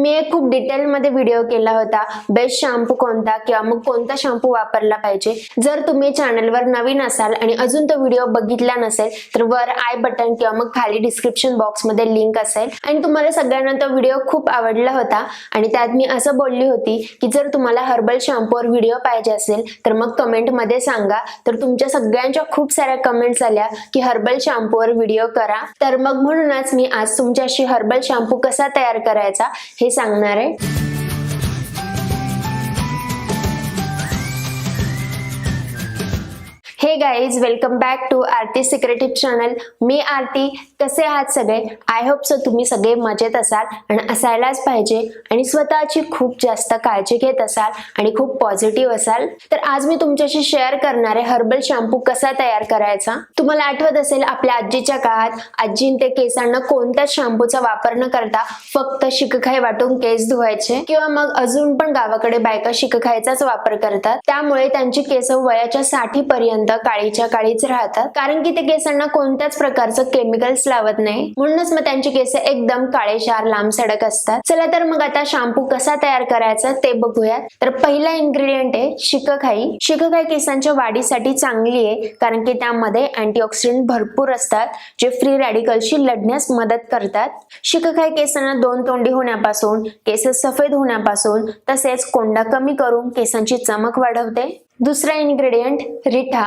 मी एक खूप डिटेलमध्ये व्हिडिओ केला होता बेस्ट शॅम्पू कोणता किंवा मग कोणता शॅम्पू वापरला पाहिजे. जर तुम्ही चॅनलवर नवीन असाल आणि अजून तो व्हिडिओ बघितला नसेल तर वर आय बटन किंवा मग खाली डिस्क्रिप्शन बॉक्समध्ये लिंक असेल. आणि तुम्हाला सगळ्यांना तो व्हिडिओ खूप आवडला होता. आणि त्यात मी असं बोलली होती की जर तुम्हाला हर्बल शॅम्पूवर व्हिडिओ पाहिजे असेल तर मग कमेंटमध्ये सांगा. तर तुमच्या सगळ्यांच्या खूप साऱ्या कमेंट्स आल्या की हर्बल शॅम्पूवर व्हिडिओ करा. तर मग म्हणूनच मी आज तुमच्याशी हर्बल शॅम्पू कसा तयार करायचा हे सांगणार आहे. हे guys welcome back to Aarti secretive channel मी आरती कसे आहात सगळे? आय होप सो तुम्ही सगळे मजेत असाल आणि असायलाच पाहिजे आणि स्वतःची खूप जास्त काळजी घेत असाल आणि खूप पॉझिटिव्ह असाल. तर आज मी तुमच्याशी शेअर करणार आहे हर्बल शॅम्पू कसा तयार करायचा? तुम्हाला आठवत असेल आपल्या आजीच्या काळात आजीन ते केसांना कोणत्याच शॅम्पूचा वापर न करता फक्त शिकखाई वाटून केस धुवायचे किंवा मग अजून पण गावाकडे बायका शिकखायचाच वापर करतात. त्यामुळे त्यांची केस वयाच्या साठी पर्यंत काळीच्या काळीच राहतात. कारण की ते केसांना कोणत्याच प्रकारचं केमिकल्स लावत नाही. म्हणूनच मग त्यांची केस एकदम काळेशार लांब सडक असतात. चला तर मग आता शॅम्पू कसा तयार करायचा ते बघूयात. तर पहिला इन्ग्रेडियंट आहे शिकखाई. शिकखाई केसांच्या वाढीसाठी चांगली आहे कारण की त्यामध्ये अँटीऑक्सिडंट भरपूर असतात जे फ्री रॅडिकलशी लढण्यास मदत करतात. शिकखाई केसांना दोन तोंडी होण्यापासून केस सफेद होण्यापासून तसेच कोंडा कमी करून केसांची चमक वाढवते. दुसरा इन्ग्रेडियंट रिठा.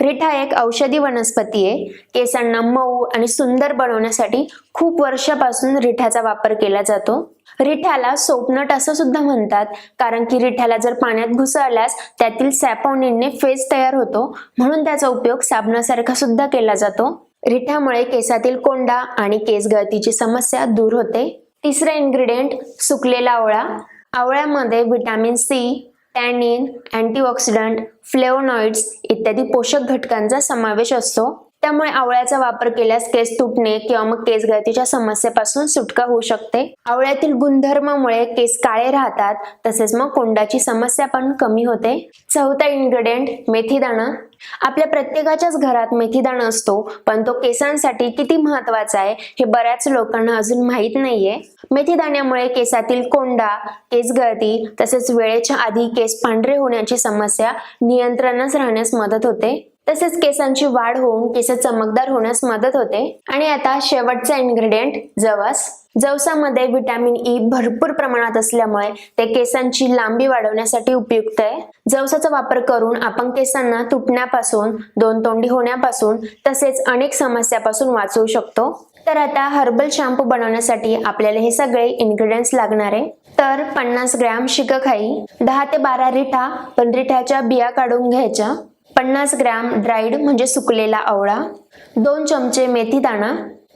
रिठा एक औषधी वनस्पती आहे. केसांना मऊ आणि सुंदर बनवण्यासाठी खूप वर्षापासून रिठाचा वापर केला जातो. रिठ्याला सोपनट असं सुद्धा म्हणतात कारण की रिठ्याला जर पाण्यात घुसळल्यास त्यातील सॅपॉनिनने फेस तयार होतो म्हणून त्याचा उपयोग साबणासारखा सुद्धा केला जातो. रिठ्यामुळे केसातील कोंडा आणि केस गळतीची समस्या दूर होते. तिसरा इन्ग्रेडियंट सुकलेला आवळा. आवळ्यामध्ये vitamin C tannin antioxidant flavonoids इत्यादी पोषक घटकांचा समावेश असतो. त्यामुळे आवळ्याचा वापर केल्यास केस तुटणे किंवा मग केस गळतीच्या समस्येपासून सुटका होऊ शकते. आवळ्यातील गुणधर्मामुळे केस काळे राहतात तसेच मग कोंडाची समस्या पण कमी होते. चौथा इन्ग्रेडियंट मेथीदाणा आपल्या प्रत्येकाच्याच घरात मेथीदाणा असतो पण तो केसांसाठी किती महत्त्वाचा आहे हे बऱ्याच लोकांना अजून माहीत नाहीये. मेथीदाण्यामुळे केसातील कोंडा केस गळती तसेच वेळेच्या आधी केस पांढरे होण्याची समस्या नियंत्रणास राहण्यास मदत होते. तसेच केसांची वाढ होऊन केस चमकदार होण्यास मदत होते. आणि आता शेवटचा इन्ग्रेडियंट जवस. जवसामध्ये व्हिटॅमिन ई भरपूर प्रमाणात असल्यामुळे ते केसांची लांबी वाढवण्यासाठी उपयुक्त आहे. जवसाचा वापर करून आपण केसांना तुटण्यापासून दोन तोंडी होण्यापासून तसेच अनेक समस्यापासून वाचवू शकतो. तर आता हर्बल शॅम्पू बनवण्यासाठी आपल्याला हे सगळे इन्ग्रेडियंट्स लागणार आहे. तर पन्नास ग्रॅम शिकखाई दहा ते बारा रिठा पण रिठ्याच्या बिया काढून घ्यायच्या. पन्नास ग्रॅम ड्राईड म्हणजे सुकलेला आवळा दोन चमचे मेथी दाणा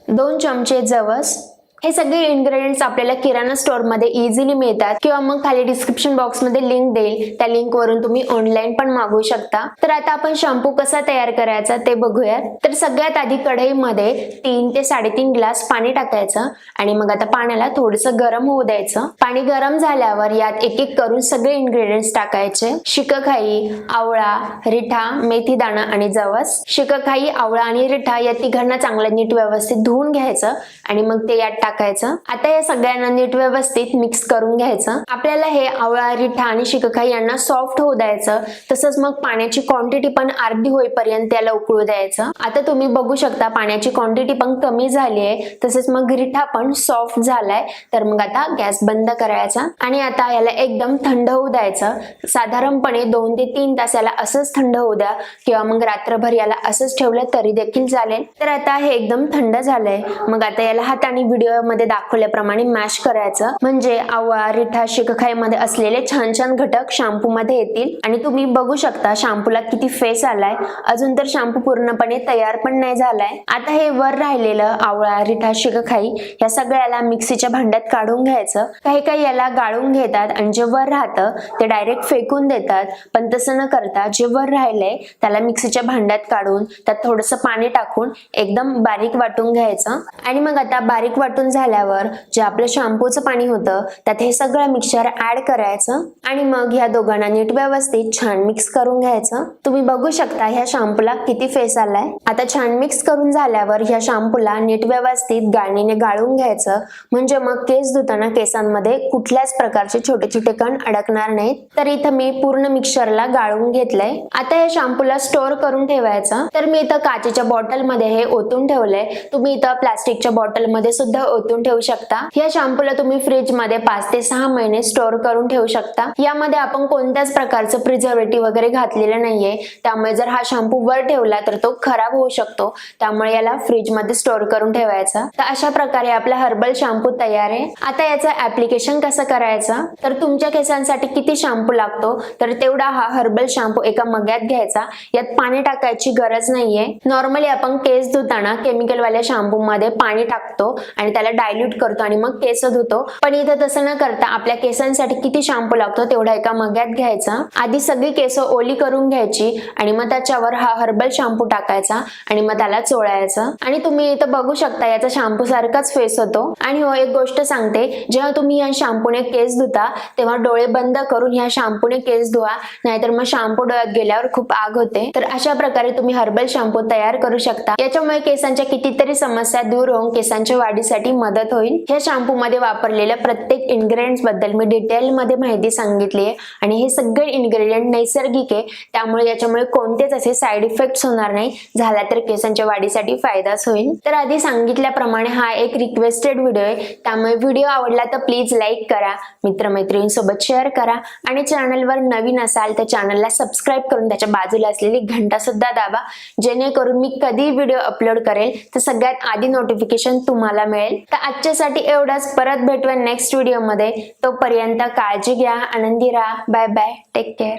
दोन चमचे जवस हे सगळे इन्ग्रेडियंट्स आपल्याला किराणा स्टोअरमध्ये इझिली मिळतात. किंवा मग खाली डिस्क्रिप्शन बॉक्समध्ये लिंक देईल. त्या लिंक वरून तुम्ही ऑनलाईन पण मागवू शकता. तर आता आपण शॅम्पू कसा तयार करायचा ते बघूयात. तर सगळ्यात आधी कढईमध्ये तीन ते साडेतीन ग्लास पाणी टाकायचं. आणि मग आता पाण्याला थोडंसं गरम होऊ द्यायचं. पाणी गरम झाल्यावर यात एक एक करून सगळे इन्ग्रेडियंट्स टाकायचे. शिकखाई आवळा रिठा मेथी दाणा आणि जवस. शिकखाई आवळा आणि रिठा या तिघांना चांगलं नीट व्यवस्थित धुवून घ्यायचं. आणि मग ते यात टाकायचं. आता या सगळ्यांना नीट व्यवस्थित मिक्स करून घ्यायचं. आपल्याला हे आवळा रिठा आणि शिकखा यांना सॉफ्ट होऊ द्यायचं. तसंच मग पाण्याची क्वांटिटी पण अर्धी होईपर्यंत त्याला उकळू द्यायचं. आता तुम्ही बघू शकता पाण्याची क्वांटिटी पण कमी झाली आहे. तसेच मग रिठा पण सॉफ्ट झालाय. तर मग आता गॅस बंद करायचा. आणि आता याला एकदम थंड होऊ द्यायचं. साधारणपणे दोन ते तीन तास याला असंच थंड होऊ द्या. किंवा मग रात्रभर याला असंच ठेवलं तरी देखील चालेल. तर आता हे एकदम थंड झालंय. मग आता याला हाताने व्हिडिओ मध्ये दाखवल्याप्रमाणे मॅश करायचं. म्हणजे आवळा रिठा शिकखाईमध्ये असलेले छान छान घटक शॅम्पू मध्ये येतील. आणि तुम्ही बघू शकता शॅम्पूला किती फेस आलाय. अजून तर शॅम्पू पूर्णपणे तयार पण नाही झालाय. आता हे वर राहिलेलं आवळा रिठा शिकखाई या सगळ्याला मिक्सीच्या भांड्यात काढून घ्यायचं. काही काही याला गाळून घेतात आणि जे वर राहतं ते डायरेक्ट फेकून देतात. पण तसं न करता जे वर राहिलंय त्याला मिक्सीच्या भांड्यात काढून त्यात थोडंसं पाणी टाकून एकदम बारीक वाटून घ्यायचं. आणि मग आता बारीक वाटून गरम झाल्यावर जे आपलं शॅम्पूचं पाणी होतं त्यात हे सगळं मिक्सचर ऍड करायचं आणि मग ह्या दोघांना नीट व्यवस्थित छान मिक्स करून घ्यायचं. तुम्ही बघू शकता ह्या शॅम्पूला किती फेस आलाय. आता छान मिक्स करून झाल्यावर ह्या शॅम्पूला नीट व्यवस्थित गाळणीने गाळून घ्यायचं. म्हणजे मग केस धुताना केसांमध्ये कुठल्याच प्रकारचे छोटे छोटे कण अडकणार नाहीत. तर इथं मी पूर्ण मिक्सरला गाळून घेतलंय. आता या शॅम्पूला स्टोअर करून ठेवायचं. तर मी इथं काचेच्या बॉटलमध्ये हे ओतून ठेवलंय. तुम्ही इथं प्लास्टिकच्या बॉटलमध्ये सुद्धा ओतून ठेवू शकता. या शॅम्पूला तुम्ही फ्रीजमध्ये पाच ते सहा महिने स्टोअर करून ठेवू शकता. यामध्ये आपण कोणत्याच प्रकारचं प्रिझर्वेटिव्ह वगैरे घातलेलं नाहीये. त्यामुळे जर हा शॅम्पू वर ठेवला तर तो खराब होऊ शकतो. त्यामुळे याला फ्रीजमध्ये स्टोअर करून ठेवायचा. तर अशा प्रकारे आपला हर्बल शॅम्पू तयार आहे. आता याचं ऍप्लिकेशन कसं करायचं? तर तुमच्या केसांसाठी किती शॅम्पू लागतो? तर तेवढा हा हर्बल शॅम्पू एका मग्यात घ्यायचा. यात पाणी टाकायची गरज नाहीये. नॉर्मली आपण केस धुताना केमिकलवाल्या शॅम्पू मध्ये पाणी टाकतो आणि त्याला डायल्यूट करतो आणि मग केस धुतो. पण इथं तसं न करता आपल्या केसांसाठी किती शॅम्पू लागतो तेवढा एका मग्यात घ्यायचा. आधी सगळी केस ओली करून घ्यायची आणि मग त्याच्यावर हा हर्बल शॅम्पू टाकायचा आणि मग त्याला चोळायचं. आणि तुम्ही इथं बघू शकता याचा शॅम्पू सारखाच फेस होतो. आणि हो एक गोष्ट सांगते जेव्हा तुम्ही या शॅम्पूने केस धुता तेव्हा डोळे बंद करून ह्या शॅम्पूने केस धुवा नाहीतर मग शॅम्पू डोळ्यात गेल्यावर खूप आग होते. तर अशा प्रकारे तुम्ही हर्बल शॅम्पू तयार करू शकता. याच्यामुळे केसांच्या कितीतरी समस्या दूर होऊन केसांच्या वाढीसाठी मदत होईल. ह्या शॅम्पू मध्ये वापरलेल्या प्रत्येक इन्ग्रेडियंट्सबद्दल मी डिटेल मध्ये माहिती सांगितली आहे. आणि हे सगळे इन्ग्रेडियंट नैसर्गिक आहे. त्यामुळे याच्यामुळे कोणतेच असे साईड इफेक्ट्स होणार नाही. झाला तर केसांच्या वाढीसाठी फायदाच होईल. तर आधी सांगितल्याप्रमाणे हा एक रिक्वेस्टेड व्हिडिओ आहे. त्यामुळे व्हिडिओ आवडला तर प्लीज लाईक करा. मित्रमैत्रिणींसोबत शेअर करा. आणि चॅनलवर नवीन असाल तर चॅनलला सबस्क्राईब करून त्याच्या बाजूला असलेली घंटा सुद्धा दाबा. जेणेकरून मी कधी व्हिडिओ अपलोड करेल. तर सगळ्यात आधी नोटिफिकेशन तुम्हाला मिळेल. तर आजच्यासाठी एवढंच. परत भेटूया नेक्स्ट व्हिडिओमध्ये तोपर्यंत काळजी घ्या आनंदी राहा. Bye bye take care